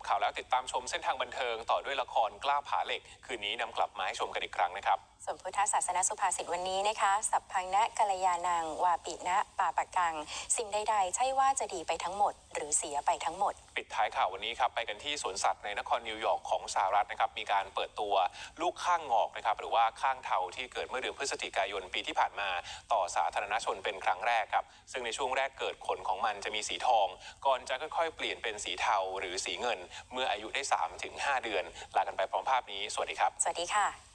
บข่าวแล้วติดตามชมเส้นทางบันเทิง ต่อด้วยละครกล้าผาเหล็ก คืนนี้นำกลับมาให้ชมกันอีกครั้งนะครับ ส่วนพุทธศาสนสุภาษิตวันนี้นะคะ สัพพังนะกัลยาณังวาปินะปาปะกัง สิ่งใดๆ ใช่ว่าจะดีไปทั้งหมด หรือเสียไปทั้งหมด ปิดท้ายข่าววันนี้ครับไปกันที่สวนสัตว์ในนครนิวยอร์กของสหรัฐนะครับมีการเปิดตัวลูกข้างงอกนะครับหรือว่าข้างเทาที่เกิดเมื่อเดือนพฤศจิกายนปีที่ผ่านมา ต่อสาธารณชนเป็นครั้งแรกครับซึ่งในช่วงแรกเกิดขนของมันจะมีสีทอง ก่อนจะค่อยๆเปลี่ยนเป็นสีเทาหรือสีเงินเมื่ออายุได้ 3-5 เดือน ลากันไปพร้อมภาพนี้ สวัสดีครับ สวัสดีค่ะ